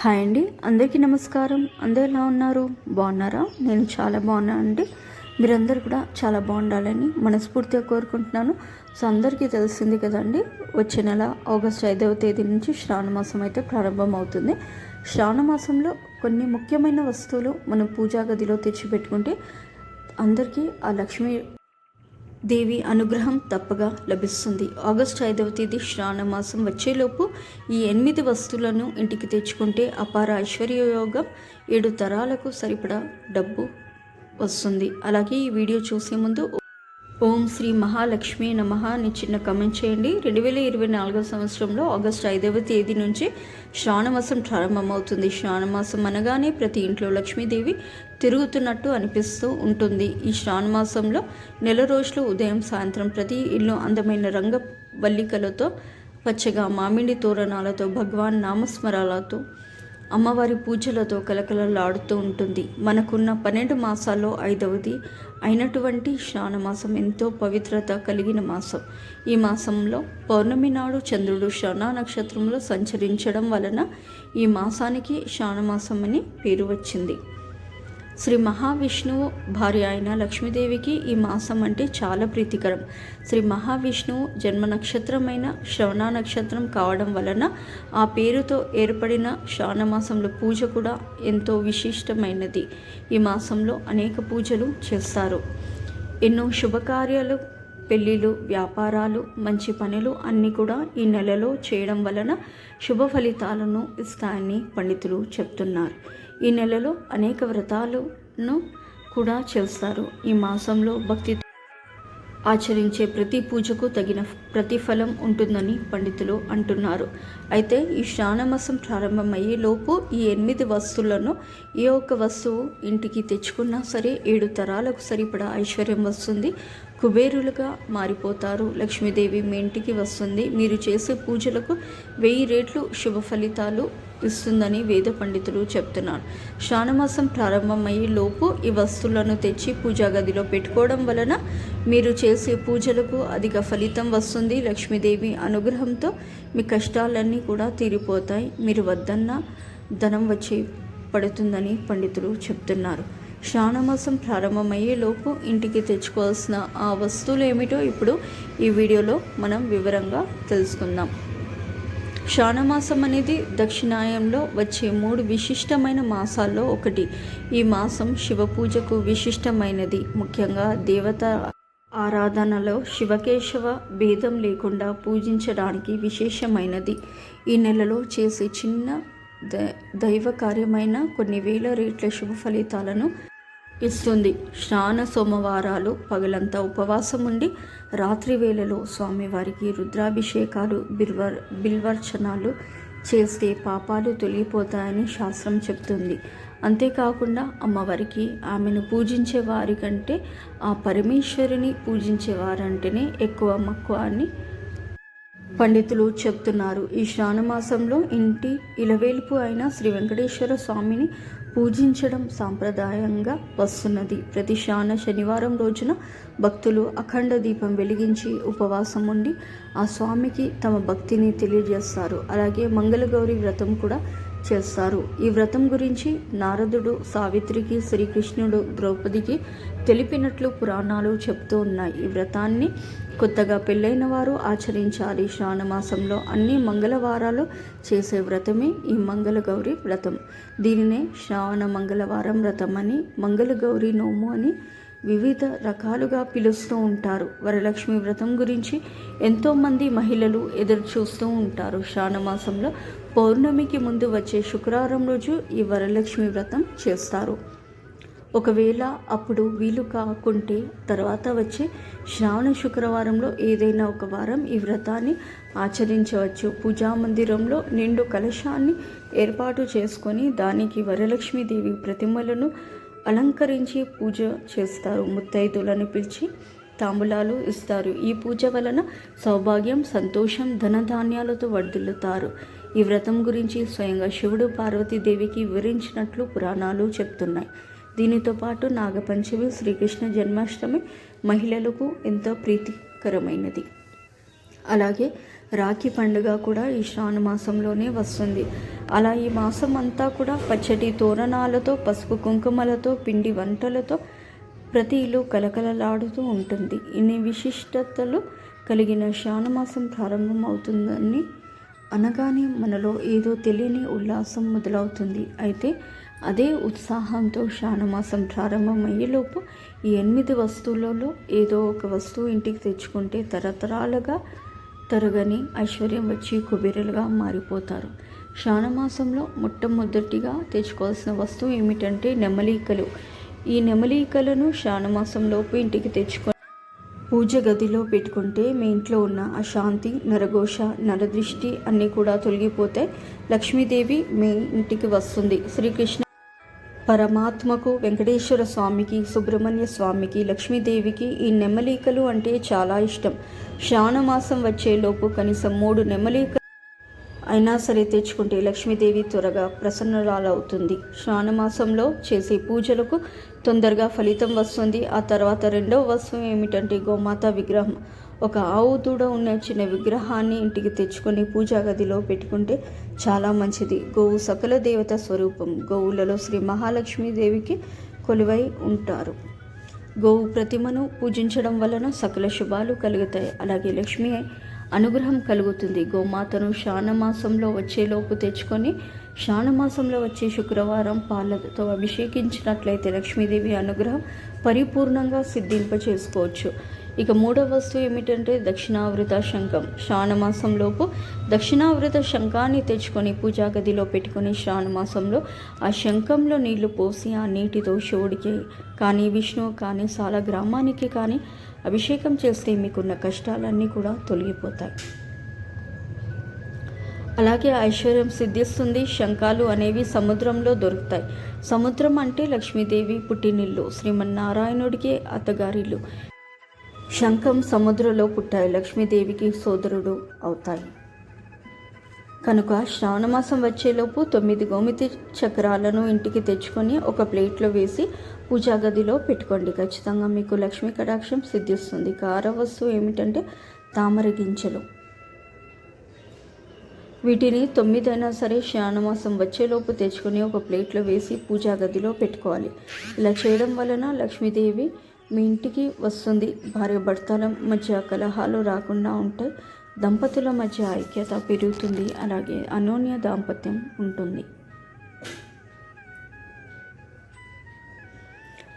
Hi అండి అందరికీ నమస్కారం. అందరు ఎలా ఉన్నారు? బాగున్నారా? నేను చాలా బాగున్నాను అండి. మీరందరూ కూడా చాలా బాగుండాలని మనస్ఫూర్తిగా కోరుకుంటున్నాను. సో అందరికీ తెలిసింది కదండి వచ్చే నెల ఆగస్ట్ ఐదవ తేదీ నుంచి శ్రావణ మాసం అయితే ప్రారంభమవుతుంది. శ్రావణ మాసంలో కొన్ని ముఖ్యమైన వస్తువులు మనం పూజా గదిలో తెచ్చిపెట్టుకుంటే అందరికీ ఆ లక్ష్మీ దేవి అనుగ్రహం తప్పగా లభిస్తుంది. ఆగస్టు ఐదవ తేదీ శ్రావణ మాసం వచ్చేలోపు ఈ ఎనిమిది వస్తువులను ఇంటికి తెచ్చుకుంటే అపార ఐశ్వర్యయోగం ఏడు తరాలకు సరిపడా డబ్బు వస్తుంది. అలాగే ఈ వీడియో చూసే ముందు ఓం శ్రీ మహాలక్ష్మి నమ అని చిన్న కమెంట్ చేయండి. రెండు వేల ఇరవై నాలుగవ సంవత్సరంలో ఆగస్టు ఐదవ తేదీ నుంచి శ్రావణమాసం ప్రారంభమవుతుంది. శ్రావణమాసం అనగానే ప్రతి ఇంట్లో లక్ష్మీదేవి తిరుగుతున్నట్టు అనిపిస్తూ ఉంటుంది. ఈ శ్రావణమాసంలో నెల రోజులు ఉదయం సాయంత్రం ప్రతి ఇల్లు అందమైన రంగ వల్లికలతో పచ్చగా మామిడి తోరణాలతో భగవాన్ నామస్మరాలతో అమ్మవారి పూజలతో కలకలలాడుతూ ఉంటుంది. మనకున్న పన్నెండు మాసాల్లో ఐదవది అయినటువంటి శ్రావణమాసం ఎంతో పవిత్రత కలిగిన మాసం. ఈ మాసంలో పౌర్ణమి నాడు చంద్రుడు శ్రవణ నక్షత్రంలో సంచరించడం వలన ఈ మాసానికి శ్రావణమాసం అని పేరు వచ్చింది. శ్రీ మహావిష్ణువు భార్య అయిన లక్ష్మీదేవికి ఈ మాసం అంటే చాలా ప్రీతికరం. శ్రీ మహావిష్ణువు జన్మ నక్షత్రమైన శ్రవణ నక్షత్రం కావడం వలన ఆ పేరుతో ఏర్పడిన శ్రావణ మాసంలో పూజ కూడా ఎంతో విశిష్టమైనది. ఈ మాసంలో అనేక పూజలు చేస్తారు. ఎన్నో శుభకార్యాలు పెళ్ళిళ్ళు వ్యాపారాలు మంచి పనులు అన్నీ కూడా ఈ నెలలో చేయడం వలన శుభ ఫలితాలను ఇస్తాయని పండితులు చెప్తున్నారు. ఈ నెలలో అనేక వ్రతాలను కూడా చేస్తారు. ఈ మాసంలో భక్తి ఆచరించే ప్రతి పూజకు తగిన ప్రతిఫలం ఉంటుందని పండితులు అంటున్నారు. అయితే ఈ శ్రావణమాసం ప్రారంభమయ్యే లోపు ఈ ఎనిమిది వస్తువులను ఏ ఒక్క వస్తువు ఇంటికి తెచ్చుకున్నా సరే ఏడు తరాలకు సరిపడా ఐశ్వర్యం వస్తుంది. కుబేరులుగా మారిపోతారు. లక్ష్మీదేవి మీ ఇంటికి వస్తుంది. మీరు చేసే పూజలకు వెయ్యి రేట్లు శుభ ఫలితాలు ఇస్తుందని వేద పండితులు చెప్తున్నారు. శ్రావణమాసం ప్రారంభమయ్యే లోపు ఈ వస్తువులను తెచ్చి పూజా గదిలో పెట్టుకోవడం వలన మీరు చేసే పూజలకు అధిక ఫలితం వస్తుంది. లక్ష్మీదేవి అనుగ్రహంతో మీ కష్టాలన్నీ కూడా తీరిపోతాయి. మీరు వద్దన్న ధనం వచ్చి పడుతుందని పండితులు చెప్తున్నారు. శ్రావణమాసం ప్రారంభమయ్యే లోపు ఇంటికి తెచ్చుకోవాల్సిన ఆ వస్తువులు ఏమిటో ఇప్పుడు ఈ వీడియోలో మనం వివరంగా తెలుసుకుందాం. శ్రావణమాసం అనేది దక్షిణాయంలో వచ్చే మూడు విశిష్టమైన మాసాల్లో ఒకటి. ఈ మాసం శివ పూజకు విశిష్టమైనది. ముఖ్యంగా దేవత ఆరాధనలో శివకేశవ భేదం లేకుండా పూజించడానికి విశేషమైనది. ఈ నెలలో చేసే చిన్న ద దైవ కార్యమైన కొన్ని వేల రేట్ల శుభ ఫలితాలను ఇస్తుంది. శ్రావణ సోమవారాలు పగలంతా ఉపవాసం ఉండి రాత్రి వేళలో స్వామివారికి రుద్రాభిషేకాలు బిల్వర్ బిల్వర్చనాలు చేస్తే పాపాలు తొలగిపోతాయని శాస్త్రం చెప్తుంది. అంతేకాకుండా అమ్మవారికి ఆమెను పూజించే వారి కంటే ఆ పరమేశ్వరిని పూజించే వారంటేనే ఎక్కువ మక్కువ అని పండితులు చెప్తున్నారు ఈ శ్రావణమాసంలో ఇంటి ఇలవేల్పు అయిన శ్రీ వెంకటేశ్వర స్వామిని పూజించడం సాంప్రదాయంగా వస్తున్నది. ప్రతి శ్రావణ శనివారం రోజున భక్తులు అఖండ దీపం వెలిగించి ఉపవాసం ఉండి ఆ స్వామికి తమ భక్తిని తెలియజేస్తారు. అలాగే మంగళగౌరి వ్రతం కూడా చేస్తారు. ఈ వ్రతం గురించి నారదుడు సావిత్రికి శ్రీకృష్ణుడు ద్రౌపదికి తెలిపినట్లు పురాణాలు చెప్తూ ఉన్నాయి. ఈ వ్రతాన్ని కొత్తగా పెళ్ళైన వారు ఆచరించాలి. శ్రావణ మాసంలో అన్ని మంగళవారాలు చేసే వ్రతమే ఈ మంగళగౌరి వ్రతం. దీనినే శ్రావణ మంగళవారం వ్రతం అని మంగళగౌరి నోము అని వివిధ రకాలుగా పిలుస్తూ ఉంటారు. వరలక్ష్మి వ్రతం గురించి ఎంతోమంది మహిళలు ఎదురు చూస్తూ ఉంటారు శ్రావణమాసంలో పౌర్ణమికి ముందు వచ్చే శుక్రవారం రోజు ఈ వరలక్ష్మి వ్రతం చేస్తారు. ఒకవేళ అప్పుడు వీలు కాకుంటే తర్వాత వచ్చే శ్రావణ శుక్రవారంలో ఏదైనా ఒక వారం ఈ వ్రతాన్ని ఆచరించవచ్చు. పూజా మందిరంలో నిండు కలశాన్ని ఏర్పాటు చేసుకొని దానికి వరలక్ష్మీదేవి ప్రతిమలను అలంకరించి పూజ చేస్తారు. ముత్తైదులను పిలిచి తాంబూలాలు ఇస్తారు. ఈ పూజ వలన సౌభాగ్యం సంతోషం ధనధాన్యాలతో వర్ధిల్లుతారు. ఈ వ్రతం గురించి స్వయంగా శివుడు పార్వతీదేవికి వివరించినట్లు పురాణాలు చెప్తున్నాయి. దీనితో పాటు నాగపంచమి శ్రీకృష్ణ జన్మాష్టమి మహిళలకు ఎంతో ప్రీతికరమైనది. అలాగే రాఖీ పండుగ కూడా ఈ శ్రావణ మాసంలోనే వస్తుంది. అలా ఈ మాసం అంతా కూడా పచ్చటి తోరణాలతో పసుపు కుంకుమలతో పిండి వంటలతో ప్రతి ఇల్లు కలకలలాడుతూ ఉంటుంది. ఇన్ని విశిష్టతలు కలిగిన శ్రావణమాసం ప్రారంభం అవుతుందని అనగానే మనలో ఏదో తెలియని ఉల్లాసం మొదలవుతుంది. అయితే అదే ఉత్సాహంతో శ్రావణమాసం ప్రారంభమయ్యేలోపు ఈ ఎనిమిది వస్తువులలో ఏదో ఒక వస్తువు ఇంటికి తెచ్చుకుంటే తరతరాలుగా తరగని ఐశ్వర్యం వచ్చి కుబేరులుగా మారిపోతారు. శ్రావణమాసంలో మొట్టమొదటిగా తెచ్చుకోవాల్సిన వస్తువు ఏమిటంటే నెమలీకలు. ఈ నెమలీకలను శ్రావణమాసంలోపు ఇంటికి తెచ్చుకొని పూజ గదిలో పెట్టుకుంటే మీ ఇంట్లో ఉన్న అశాంతి నరఘోష నరదృష్టి అన్నీ కూడా తొలగిపోతే లక్ష్మీదేవి మీ ఇంటికి వస్తుంది. శ్రీకృష్ణ పరమాత్మకు వెంకటేశ్వర స్వామికి సుబ్రహ్మణ్య స్వామికి లక్ష్మీదేవికి ఈ నెమలీకలు అంటే చాలా ఇష్టం. శ్రావణమాసం వచ్చేలోపు కనీసం మూడు నెమలీకలు అయినా సరే తెచ్చుకుంటే లక్ష్మీదేవి త్వరగా ప్రసన్నరాలవుతుంది. శ్రావణమాసంలో చేసే పూజలకు తొందరగా ఫలితం వస్తుంది. ఆ తర్వాత రెండవ వస్తువు ఏమిటంటే గోమాత విగ్రహం. ఒక ఆవు దూడ ఉన్న చిన్న విగ్రహాన్ని ఇంటికి తెచ్చుకొని పూజా గదిలో పెట్టుకుంటే చాలా మంచిది. గోవు సకల దేవత స్వరూపం. గోవులలో శ్రీ మహాలక్ష్మీదేవికి కొలువై ఉంటారు. గోవు ప్రతిమను పూజించడం వలన సకల శుభాలు కలుగుతాయి. అలాగే లక్ష్మి అనుగ్రహం కలుగుతుంది. గోమాతను శానమాసంలో వచ్చేలోపు తెచ్చుకొని శానమాసంలో వచ్చే శుక్రవారం పాలతో అభిషేకించినట్లయితే లక్ష్మీదేవి అనుగ్రహం పరిపూర్ణంగా సిద్ధింప చేసుకోవచ్చు ఇక మూడవ వస్తువు ఏమిటంటే దక్షిణావృత శంఖం. శ్రావణమాసంలోపు దక్షిణావృత శంఖాన్ని తెచ్చుకొని పూజా గదిలో పెట్టుకొని శ్రావణమాసంలో ఆ శంఖంలో నీళ్ళు పోసి ఆ నీటితో శివుడికి కానీ విష్ణువు కానీ చాలా గ్రామానికి కానీ అభిషేకం చేస్తే మీకున్న కష్టాలన్నీ కూడా తొలగిపోతాయి. అలాగే ఐశ్వర్యం సిద్ధిస్తుంది. శంఖాలు అనేవి సముద్రంలో దొరుకుతాయి. సముద్రం అంటే లక్ష్మీదేవి పుట్టినిల్లు. శ్రీమన్నారాయణుడికి అత్తగారిల్లు శంఖం సముద్రంలో పుట్టాయి. లక్ష్మీదేవికి సోదరుడు అవుతాయి. కనుక శ్రావణమాసం వచ్చేలోపు తొమ్మిది గోమితి చక్రాలను ఇంటికి తెచ్చుకొని ఒక ప్లేట్లో వేసి పూజా గదిలో పెట్టుకోండి. ఖచ్చితంగా మీకు లక్ష్మీ కటాక్షం సిద్ధిస్తుంది. కార వస్తువు ఏమిటంటే తామర గింజలు. వీటిని తొమ్మిదైనా సరే శ్రావణమాసం వచ్చేలోపు తెచ్చుకొని ఒక ప్లేట్లో వేసి పూజా గదిలో పెట్టుకోవాలి. ఇలా చేయడం వలన లక్ష్మీదేవి మీ ఇంటికి వస్తుంది. భార్య భర్తల మధ్య కలహాలు రాకుండా ఉంటాయి. దంపతుల మధ్య ఐక్యత పెరుగుతుంది అలాగే అనోన్య దాంపత్యం ఉంటుంది.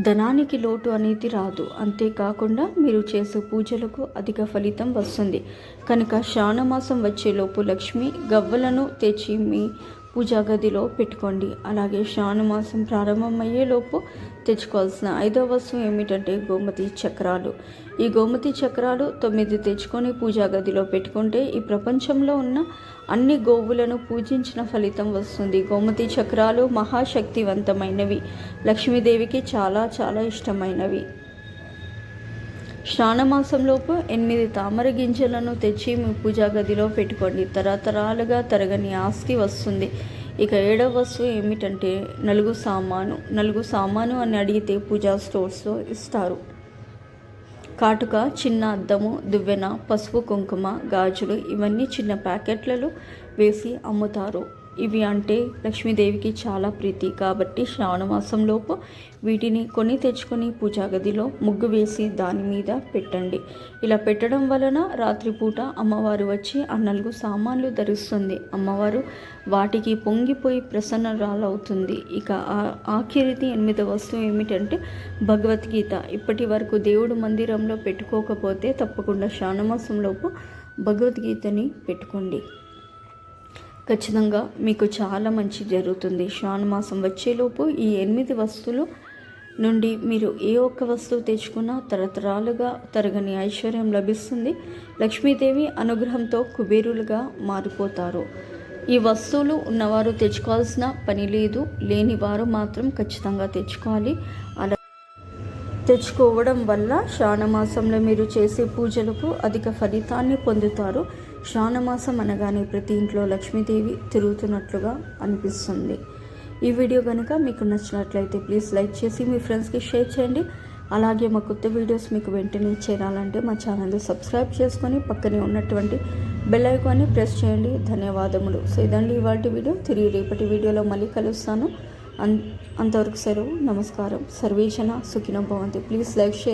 ధనానికి లోటు అనేది రాదు. అంతేకాకుండా మీరు చేసే పూజలకు అధిక ఫలితం వస్తుంది. కనుక శ్రావణమాసం వచ్చేలోపు లక్ష్మి గవ్వలను తెచ్చి మీ పూజా గదిలో పెట్టుకోండి. అలాగే శ్రావణమాసం ప్రారంభమయ్యేలోపు తెచ్చుకోవాల్సిన ఐదవ వస్తువు ఏమిటంటే గోమతి చక్రాలు. ఈ గోమతి చక్రాలు తొమ్మిది తెచ్చుకొని పూజా గదిలో పెట్టుకుంటే ఈ ప్రపంచంలో ఉన్న అన్ని గోవులను పూజించిన ఫలితం వస్తుంది. గోమతి చక్రాలు మహాశక్తివంతమైనవి. లక్ష్మీదేవికి చాలా చాలా ఇష్టమైనవి. శ్రావణమాసంలోపు ఎనిమిది తామర గింజలను తెచ్చి మీ పూజా గదిలో పెట్టుకోండి. తరతరాలుగా తరగని ఆస్తి వస్తుంది. ఇక ఏడవ వస్తువు ఏమిటంటే నలుగు సామాను. నలుగు సామాను అని అడిగితే పూజా స్టోర్స్లో ఇస్తారు. కాటుక చిన్న అద్దము దువ్వెన పసుపు కుంకుమ గాజులు ఇవన్నీ చిన్న ప్యాకెట్లలో వేసి అమ్ముతారు. ఇవి అంటే లక్ష్మీదేవికి చాలా ప్రీతి కాబట్టి శ్రావణమాసంలోపు వీటిని కొని తెచ్చుకొని పూజా గదిలో ముగ్గు వేసి దాని మీద పెట్టండి. ఇలా పెట్టడం వలన రాత్రిపూట అమ్మవారు వచ్చి ఆ నలుగు సామాన్లు ధరిస్తుంది. అమ్మవారు వాటికి పొంగిపోయి ప్రసన్నరాలవుతుంది. ఇక ఆఖరిది ఎనిమిదవ వస్తువు ఏమిటంటే భగవద్గీత. ఇప్పటి వరకు దేవుడు మందిరంలో పెట్టుకోకపోతే తప్పకుండా శ్రావణమాసంలోపు భగవద్గీతని పెట్టుకోండి. ఖచ్చితంగా మీకు చాలా మంచి జరుగుతుంది. శ్రావణమాసం వచ్చేలోపు ఈ ఎనిమిది వస్తువులు నుండి మీరు ఏ ఒక్క వస్తువు తెచ్చుకున్నా తరతరాలుగా తరగని ఐశ్వర్యం లభిస్తుంది. లక్ష్మీదేవి అనుగ్రహంతో కుబేరులుగా మారిపోతారు. ఈ వస్తువులు ఉన్నవారు తెచ్చుకోవాల్సిన పని లేదు. లేని వారు మాత్రం ఖచ్చితంగా తెచ్చుకోవాలి. అలా తెచ్చుకోవడం వల్ల శ్రావణమాసంలో మీరు చేసే పూజలకు అధిక ఫలితాన్ని పొందుతారు. శ్రావణమాసం అనగానే ప్రతి ఇంట్లో లక్ష్మీదేవి తిరుగుతున్నట్లుగా అనిపిస్తుంది. ఈ వీడియో కనుక మీకు నచ్చినట్లయితే ప్లీజ్ లైక్ చేసి మీ ఫ్రెండ్స్కి షేర్ చేయండి. అలాగే మా కొత్త వీడియోస్ మీకు వెంటనే చేరాలంటే మా ఛానల్ని సబ్స్క్రైబ్ చేసుకొని పక్కనే ఉన్నటువంటి బెల్ ఐకాన్ని ప్రెస్ చేయండి. ధన్యవాదములు. సో ఇదండి ఇవాళ వీడియో. తిరిగి రేపటి వీడియోలో మళ్ళీ కలుస్తాను. అంతవరకు సెలవు. నమస్కారం. సర్వేజన సుఖినం భవంతి. Please like share